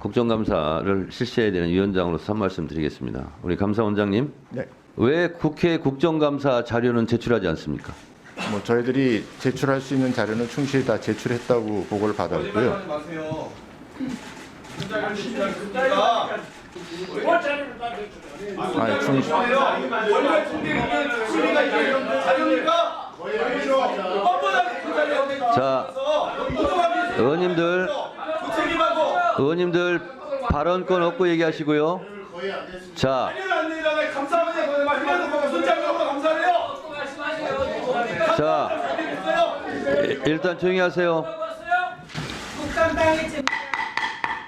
국정감사를 실시해야 되는 위원장으로서 한 말씀 드리겠습니다. 우리 감사원장님, 네. 왜 국회 국정감사 자료는 제출하지 않습니까? 뭐 저희들이 제출할 수 있는 자료는 충실히 다 제출했다고 보고를 받았고요. 마세요. 아니, 충실 원래 총리는 총리가 이런 자료니까 뻔뻔하게 그 자리에 자, 의원님들, 의원님들 발언권 없고 얘기하시고요. 자. 자. 일단 조용히 하세요.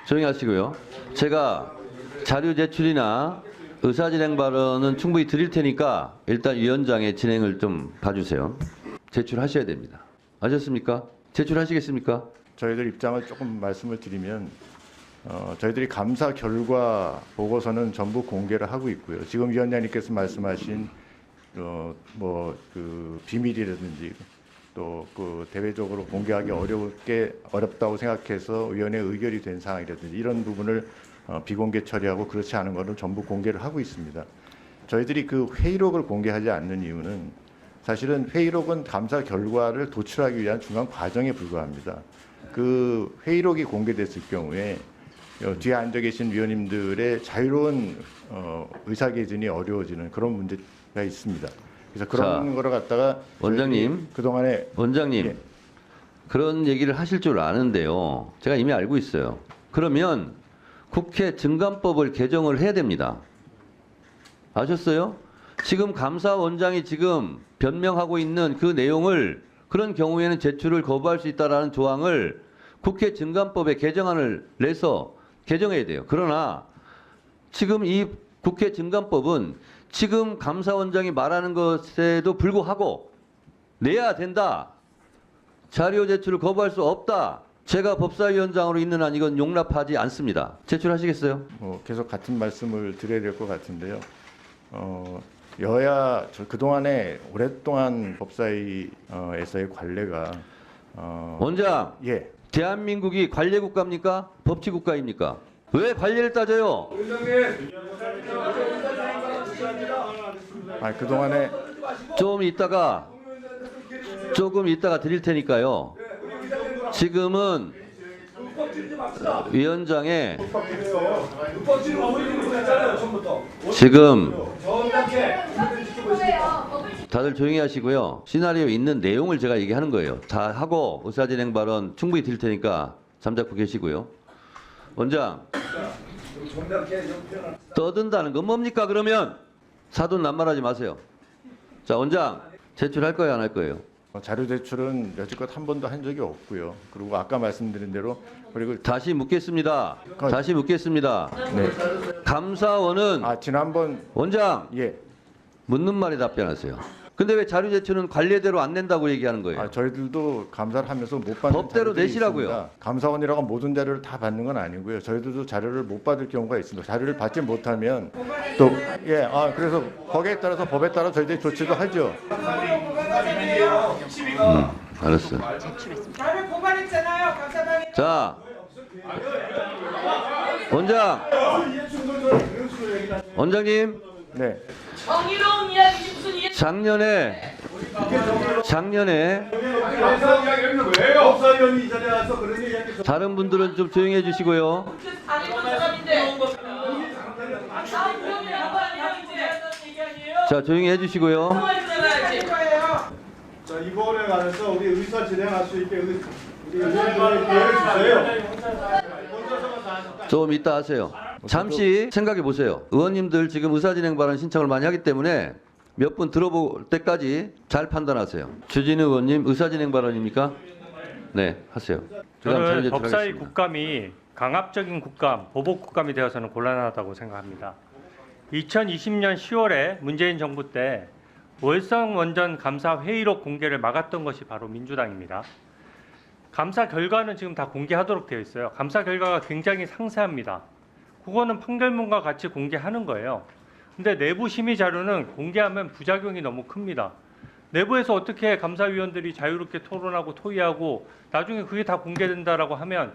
조용히 하시고요. 제가 자료 제출이나 의사 진행 발언은 충분히 드릴 테니까 일단 위원장의 진행을 좀 봐주세요. 제출하셔야 됩니다. 아셨습니까? 제출하시겠습니까? 저희들 입장을 조금 말씀을 드리면 어, 저희들이 감사 결과 보고서는 전부 공개를 하고 있고요. 지금 위원장님께서 말씀하신 어, 뭐그 비밀이라든지 또 그 대외적으로 공개하기 어렵게 어렵다고 생각해서 위원회 의결이 된 사항이라든지 이런 부분을 어, 비공개 처리하고 그렇지 않은 것은 전부 공개를 하고 있습니다. 저희들이 그 회의록을 공개하지 않는 이유는 사실은 회의록은 감사 결과를 도출하기 위한 중간 과정에 불과합니다. 그 회의록이 공개됐을 경우에 어, 뒤에 앉아 계신 위원님들의 자유로운 어, 의사개진이 어려워지는 그런 문제가 있습니다. 그래서 그런 자, 거를 갖다가 원장님. 그 동안에 원장님, 예. 그런 얘기를 하실 줄 아는데요. 제가 이미 알고 있어요. 그러면 국회 증감법을 개정을 해야 됩니다. 아셨어요? 지금 감사원장이 지금 변명하고 있는 그 내용을 그런 경우에는 제출을 거부할 수 있다라는 조항을 국회 증감법에 개정안을 내서 개정해야 돼요. 그러나 지금 이 국회 증감법은 지금 감사원장이 말하는 것에도 불구하고 내야 된다. 자료 제출을 거부할 수 없다. 제가 법사위원장으로 있는 한 이건 용납하지 않습니다. 제출하시겠어요? 뭐 계속 같은 말씀을 드려야 될 것 같은데요. 어, 여야 저 그동안에 오랫동안 법사위에서의 관례가 어, 원장, 예. 대한민국이 관례 국가입니까? 법치 국가입니까? 왜 관례를 따져요? 아 그동안에 좀 이따가 조금 이따가 드릴 테니까요. 지금은 위원장의. 지금 다들 조용히 하시고요. 시나리오 있는 내용을 제가 얘기하는 거예요. 다 하고 의사진행 발언 충분히 드릴 테니까 잠자코 계시고요. 원장. 떠든다는 건 뭡니까 그러면 사돈 낱말하지 마세요. 자 원장 제출할 거예요 안 할 거예요? 어, 자료 제출은 여지껏 한 번도 한 적이 없고요. 그리고 아까 말씀드린 대로 그리고 다시 묻겠습니다. 다시 묻겠습니다. 네. 감사원은 아 지난번 원장 예. 묻는 말에 답변하세요. 근데 왜 자료 제출은 관례대로 안 낸다고 얘기하는 거예요? 아, 저희들도 감사를 하면서 못 받는 법대로 자료들이 내시라고요. 있습니다. 감사원이라고 모든 자료를 다 받는 건 아니고요. 저희들도 자료를 못 받을 경우가 있습니다. 자료를 받지 못하면 또 예, 아 그래서 거기에 따라서 법에 따라 저희들이 조치도 하죠. 음, 알았어. 나를 고발했잖아요. 감사방에 자 원장 원장님 네. 정의로운 이야기지 무슨 이야기? 작년에 작년에. 다른 분들은 좀 조용히 해주시고요. 당했던 사람인데. 아, 그런 얘기한 거 아니야? 이제 얘기 아니에요? 자 조용히 해주시고요. 자 이번에 관해서 우리 의사 진행할 수 있게 우리 우리 의원님들 기회를 주세요. 좀 이따 하세요. 잠시 생각해 보세요. 의원님들 지금 의사진행 발언 신청을 많이 하기 때문에 몇 분 들어볼 때까지 잘 판단하세요. 주진우 의원님 의사진행 발언입니까? 네, 하세요. 자료 저는 법사위. 국감이 강압적인 국감, 보복 국감이 되어서는 곤란하다고 생각합니다. 2020년 10월에 문재인 정부 때 월성 원전 감사 회의록 공개를 막았던 것이 바로 민주당입니다. 감사 결과는 지금 다 공개하도록 되어 있어요. 감사 결과가 굉장히 상세합니다. 그거는 판결문과 같이 공개하는 거예요. 근데 내부 심의 자료는 공개하면 부작용이 너무 큽니다. 내부에서 어떻게 감사위원들이 자유롭게 토론하고 토의하고 나중에 그게 다 공개된다라고 하면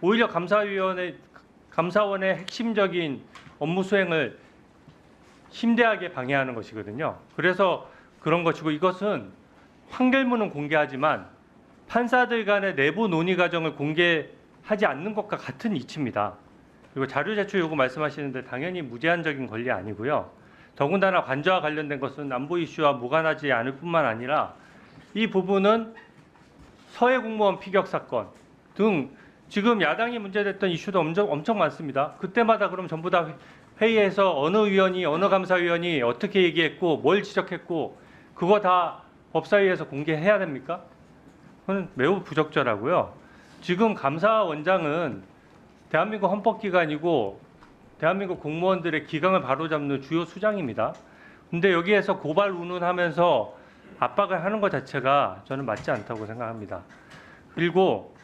오히려 감사위원회 감사원의 핵심적인 업무 수행을 심대하게 방해하는 것이거든요. 그래서 그런 것이고 이것은 판결문은 공개하지만 판사들 간의 내부 논의 과정을 공개하지 않는 것과 같은 이치입니다. 그리고 자료 제출 요구 말씀하시는데 당연히 무제한적인 권리 아니고요. 더군다나 관저와 관련된 것은 안보 이슈와 무관하지 않을 뿐만 아니라 이 부분은 서해 공무원 피격 사건 등 지금 야당이 문제됐던 이슈도 엄청, 엄청 많습니다. 그때마다 그럼 전부 다 회의에서 어느 위원이 어느 감사위원이 어떻게 얘기했고 뭘 지적했고 그거 다 법사위에서 공개해야 됩니까? 그건 매우 부적절하고요. 지금 감사원장은 대한민국 헌법기관이고 대한민국 공무원들의 기강을 바로잡는 주요 수장입니다. 근데 여기에서 고발 운운하면서 압박을 하는 것 자체가 저는 맞지 않다고 생각합니다. 그리고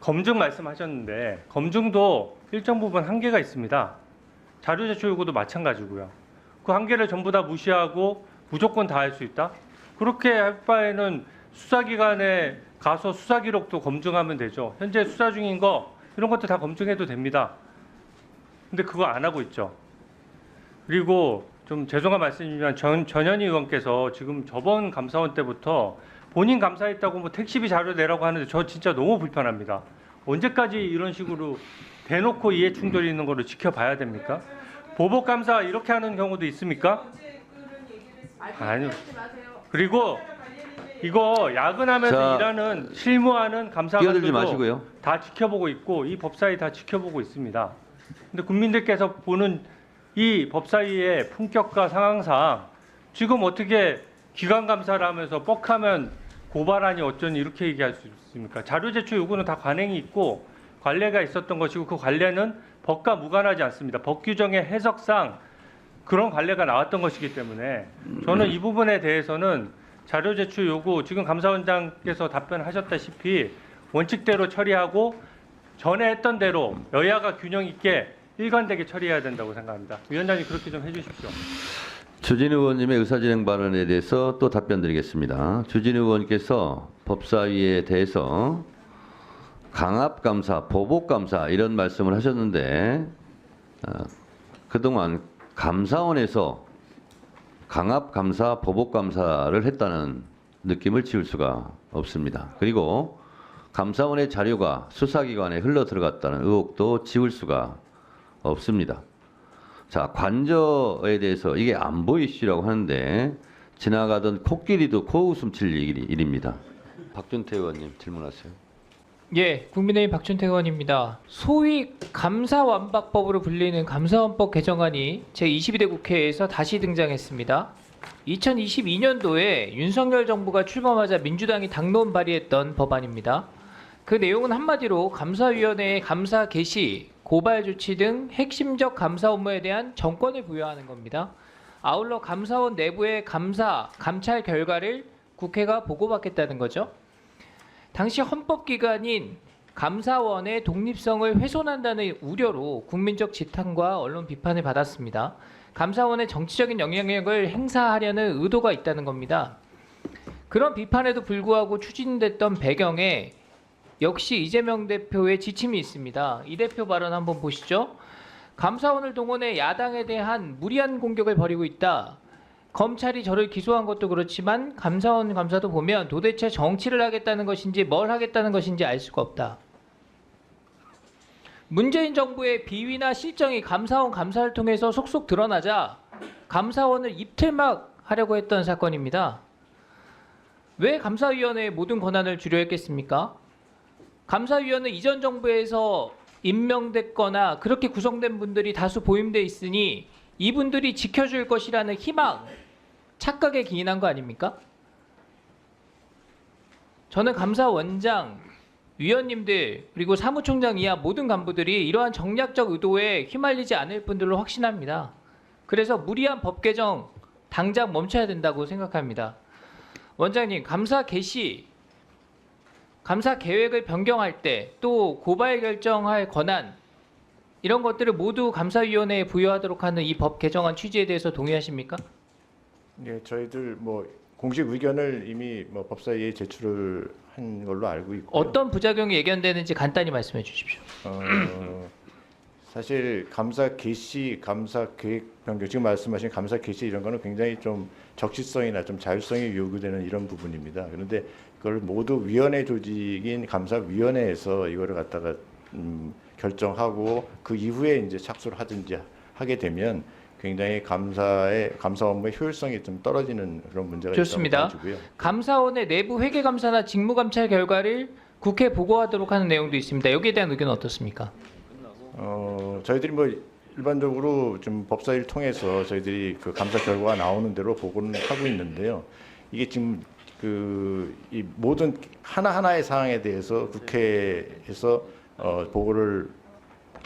검증 말씀하셨는데 검증도 일정 부분 한계가 있습니다. 자료 제출 요구도 마찬가지고요. 그 한계를 전부 다 무시하고 무조건 다 할 수 있다? 그렇게 할 바에는 수사기관에 가서 수사 기록도 검증하면 되죠. 현재 수사 중인 거 이런 것도 다 검증해도 됩니다. 근데 그거 안 하고 있죠. 그리고 좀 죄송한 말씀이지만 전, 전현희 의원께서 지금 저번 감사원 때부터 본인 감사했다고 뭐 택시비 자료 내라고 하는데 저 진짜 너무 불편합니다. 언제까지 이런 식으로 대놓고 이해 충돌이 있는 거를 지켜봐야 됩니까? 보복 감사 이렇게 하는 경우도 있습니까? 아니요. 그리고 이거 야근하면서 자, 일하는 실무하는 감사관들도 마시고요. 다 지켜보고 있고 이 법사위 다 지켜보고 있습니다. 근데 국민들께서 보는 이 법사위의 품격과 상황상 지금 어떻게 기관 감사를 하면서 뻑하면 고발하니 어쩌니 이렇게 얘기할 수 있습니까? 자료 제출 요구는 다 관행이 있고 관례가 있었던 것이고 그 관례는 법과 무관하지 않습니다. 법 규정의 해석상 그런 관례가 나왔던 것이기 때문에 저는 이 부분에 대해서는 자료 제출 요구 지금 감사원장께서 답변하셨다시피 원칙대로 처리하고 전에 했던 대로 여야가 균형 있게 일관되게 처리해야 된다고 생각합니다. 위원장님 그렇게 좀 해주십시오. 주진 의원님의 의사진행 발언에 대해서 또 답변드리겠습니다. 주진 의원께서 법사위에 대해서 강압감사, 보복감사 이런 말씀을 하셨는데 어, 그동안 감사원에서 강압 감사, 보복 감사를 했다는 느낌을 지울 수가 없습니다. 그리고 감사원의 자료가 수사기관에 흘러 들어갔다는 의혹도 지울 수가 없습니다. 자, 관저에 대해서 이게 안보 이슈라고 하는데 지나가던 코끼리도 코웃음 칠 일입니다. 박준태 의원님 질문하세요. 예, 국민의힘 박준태 의원입니다. 소위 감사완박법으로 불리는 감사원법 개정안이 제22대 국회에서 다시 등장했습니다. 2022년도에 윤석열 정부가 출범하자 민주당이 당론 발의했던 법안입니다. 그 내용은 한마디로 감사위원회의 감사 개시, 고발 조치 등 핵심적 감사 업무에 대한 정권을 부여하는 겁니다. 아울러 감사원 내부의 감사, 감찰 결과를 국회가 보고받겠다는 거죠. 당시 헌법기관인 감사원의 독립성을 훼손한다는 우려로 국민적 지탄과 언론 비판을 받았습니다. 감사원의 정치적인 영향력을 행사하려는 의도가 있다는 겁니다. 그런 비판에도 불구하고 추진됐던 배경에 역시 이재명 대표의 지침이 있습니다. 이 대표 발언 한번 보시죠. 감사원을 동원해 야당에 대한 무리한 공격을 벌이고 있다. 검찰이 저를 기소한 것도 그렇지만 감사원 감사도 보면 도대체 정치를 하겠다는 것인지 뭘 하겠다는 것인지 알 수가 없다. 문재인 정부의 비위나 실정이 감사원 감사를 통해서 속속 드러나자 감사원을 입틀막 하려고 했던 사건입니다. 왜 감사위원회의 모든 권한을 주려 했겠습니까? 감사위원회 이전 정부에서 임명됐거나 그렇게 구성된 분들이 다수 보임돼 있으니 이분들이 지켜줄 것이라는 희망, 착각에 기인한 거 아닙니까? 저는 감사 원장, 위원님들 그리고 사무총장 이하 모든 간부들이 이러한 정략적 의도에 휘말리지 않을 분들로 확신합니다. 그래서 무리한 법 개정 당장 멈춰야 된다고 생각합니다. 원장님, 감사 개시, 감사 계획을 변경할 때 또 고발 결정할 권한 이런 것들을 모두 감사위원회에 부여하도록 하는 이 법 개정안 취지에 대해서 동의하십니까? 예, 저희들 뭐 공식 의견을 이미 뭐 법사위에 제출을 한 걸로 알고 있고 어떤 부작용이 예견되는지 간단히 말씀해 주십시오. 어, 사실 감사 개시, 감사 계획 변경 지금 말씀하신 감사 개시 이런 거는 굉장히 좀 적시성이나 좀 자율성이 요구되는 이런 부분입니다. 그런데 그걸 모두 위원회 조직인 감사위원회에서 이거를 갖다가 음, 결정하고 그 이후에 이제 착수를 하든지 하게 되면 굉장히 감사의 감사 업무의 효율성이 좀 떨어지는 그런 문제가 좋습니다. 있다고 봐지고요. 감사원의 내부 회계 감사나 직무 감찰 결과를 국회에 보고하도록 하는 내용도 있습니다. 여기에 대한 의견은 어떻습니까? 어, 저희들이 뭐 일반적으로 좀 법사위를 통해서 저희들이 그 감사 결과가 나오는 대로 보고는 하고 있는데요. 이게 지금 그 이 모든 하나 하나의 사항에 대해서 국회에서 어, 보고를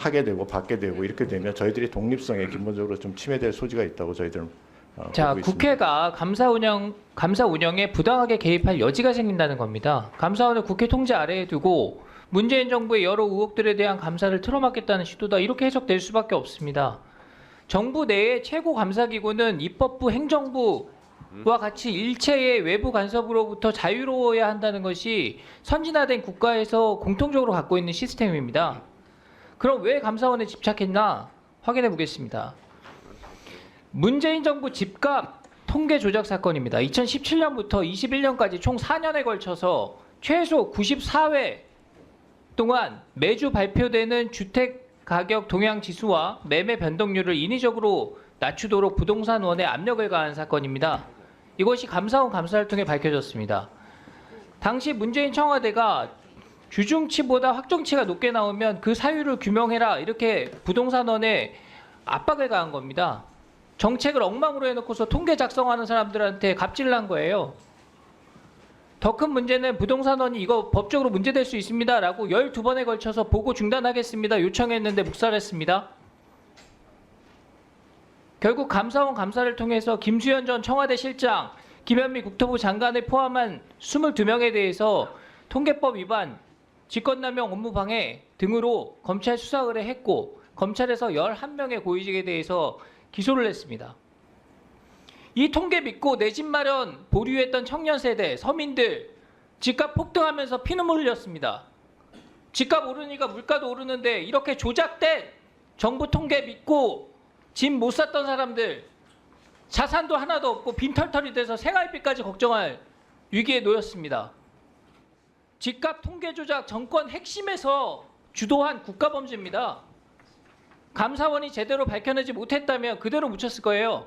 하게 되고 받게 되고 이렇게 되면 저희들이 독립성에 기본적으로 좀 침해될 소지가 있다고 저희들은 어, 자, 보고 있습니다. 국회가 감사 운영 감사 운영에 부당하게 개입할 여지가 생긴다는 겁니다. 감사원을 국회 통제 아래에 두고 문재인 정부의 여러 의혹들에 대한 감사를 틀어막겠다는 시도다 이렇게 해석될 수밖에 없습니다. 정부 내의 최고 감사 기구는 입법부, 행정부와 같이 일체의 외부 간섭으로부터 자유로워야 한다는 것이 선진화된 국가에서 공통적으로 갖고 있는 시스템입니다. 그럼 왜 감사원에 집착했나 확인해 보겠습니다. 문재인 정부 집값 통계 조작 사건입니다. 2017년부터 21년까지 총 4년에 걸쳐서 최소 94회 동안 매주 발표되는 주택 가격 동향 지수와 매매 변동률을 인위적으로 낮추도록 부동산원에 압력을 가한 사건입니다. 이것이 감사원 감사를 통해 밝혀졌습니다. 당시 문재인 청와대가 주중치보다 확정치가 높게 나오면 그 사유를 규명해라 이렇게 부동산원에 압박을 가한 겁니다. 정책을 엉망으로 해놓고서 통계 작성하는 사람들한테 갑질난 거예요. 더 큰 문제는 부동산원이 이거 법적으로 문제될 수 있습니다 라고 12번에 걸쳐서 보고 중단하겠습니다 요청했는데 묵살했습니다. 결국 감사원 감사를 통해서 김수현 전 청와대 실장, 김현미 국토부 장관을 포함한 22명에 대해서 통계법 위반, 직권남용 업무 방해 등으로 검찰 수사 의뢰했고 검찰에서 11명의 고위직에 대해서 기소를 했습니다. 이 통계 믿고 내 집 마련 보류했던 청년 세대 서민들 집값 폭등하면서 피눈물 흘렸습니다. 집값 오르니까 물가도 오르는데 이렇게 조작된 정부 통계 믿고 집 못 샀던 사람들 자산도 하나도 없고 빈털털이 돼서 생활비까지 걱정할 위기에 놓였습니다. 집값 통계 조작 정권 핵심에서 주도한 국가 범죄입니다. 감사원이 제대로 밝혀내지 못했다면 그대로 묻혔을 거예요.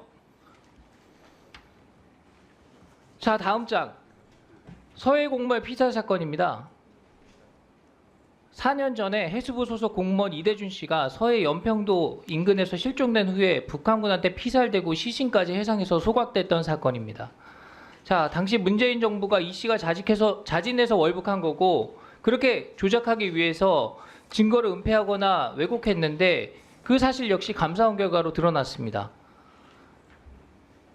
자, 다음 장. 서해 공무원 피살 사건입니다. 4년 전에 해수부 소속 공무원 이대준 씨가 서해 연평도 인근에서 실종된 후에 북한군한테 피살되고 시신까지 해상에서 소각됐던 사건입니다. 자, 당시 문재인 정부가 이 씨가 자직해서 자진해서 월북한 거고 그렇게 조작하기 위해서 증거를 은폐하거나 왜곡했는데 그 사실 역시 감사원 결과로 드러났습니다.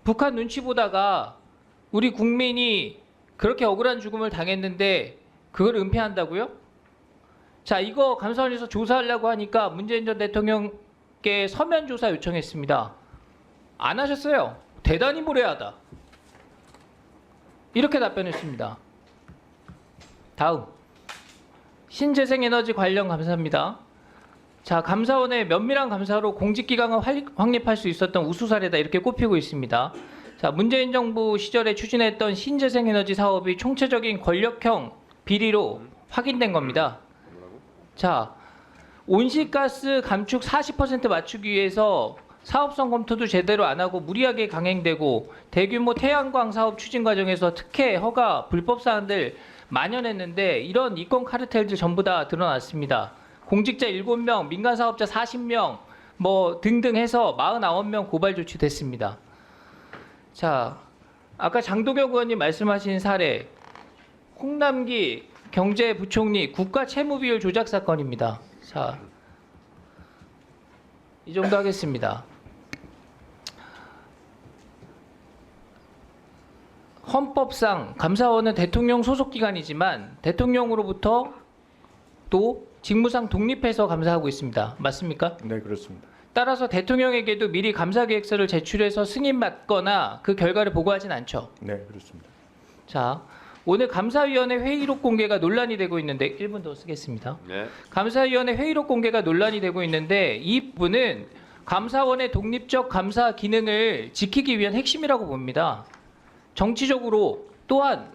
북한 눈치 보다가 우리 국민이 그렇게 억울한 죽음을 당했는데 그걸 은폐한다고요? 자, 이거 감사원에서 조사하려고 하니까 문재인 전 대통령께 서면 조사 요청했습니다. 안 하셨어요. 대단히 무례하다. 이렇게 답변했습니다. 다음 신재생에너지 관련 감사입니다. 자, 감사원의 면밀한 감사로 공직기강을 활- 확립할 수 있었던 우수 사례다 이렇게 꼽히고 있습니다. 자, 문재인 정부 시절에 추진했던 신재생에너지 사업이 총체적인 권력형 비리로 확인된 겁니다. 자, 온실가스 감축 40% 맞추기 위해서 사업성 검토도 제대로 안 하고 무리하게 강행되고 대규모 태양광 사업 추진 과정에서 특혜, 허가, 불법 사안들 만연했는데 이런 이권 카르텔들 전부 다 드러났습니다. 공직자 7명, 민간 사업자 40명 뭐 등등 해서 49명 고발 조치됐습니다. 자, 아까 장도경 의원님 말씀하신 사례 홍남기 경제부총리 국가 채무 비율 조작 사건입니다. 자, 이 정도 하겠습니다. 헌법상 감사원은 대통령 소속 기관이지만 대통령으로부터 또 직무상 독립해서 감사하고 있습니다. 맞습니까? 네 그렇습니다. 따라서 대통령에게도 미리 감사 계획서를 제출해서 승인 받거나 그 결과를 보고하진 않죠. 네, 그렇습니다. 자, 오늘 감사위원회 회의록 공개가 논란이 되고 있는데 1분 더 쓰겠습니다. 네. 감사위원회 회의록 공개가 논란이 되고 있는데 이 부분은 감사원의 독립적 감사 기능을 지키기 위한 핵심이라고 봅니다. 정치적으로 또한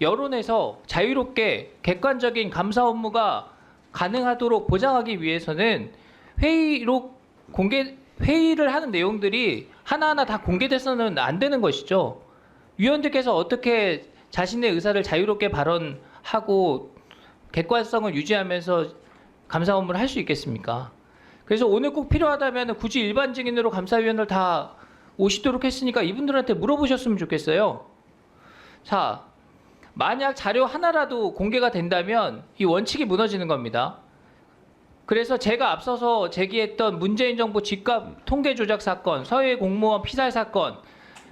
여론에서 자유롭게 객관적인 감사 업무가 가능하도록 보장하기 위해서는 회의록 공개 회의를 하는 내용들이 하나하나 다 공개돼서는 안 되는 것이죠. 위원들께서 어떻게 자신의 의사를 자유롭게 발언하고 객관성을 유지하면서 감사 업무를 할 수 있겠습니까? 그래서 오늘 꼭 필요하다면 굳이 일반 증인으로 감사위원을 다 오시도록 했으니까 이분들한테 물어보셨으면 좋겠어요. 자, 만약 자료 하나라도 공개가 된다면 이 원칙이 무너지는 겁니다. 그래서 제가 앞서서 제기했던 문재인 정부 집값 통계 조작 사건, 서해 공무원 피살 사건,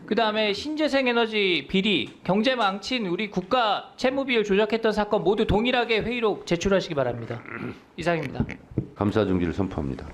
그 다음에 신재생 에너지 비리, 경제 망친 우리 국가 채무 비율 조작했던 사건 모두 동일하게 회의록 제출하시기 바랍니다. 이상입니다. 감사 중지를 선포합니다.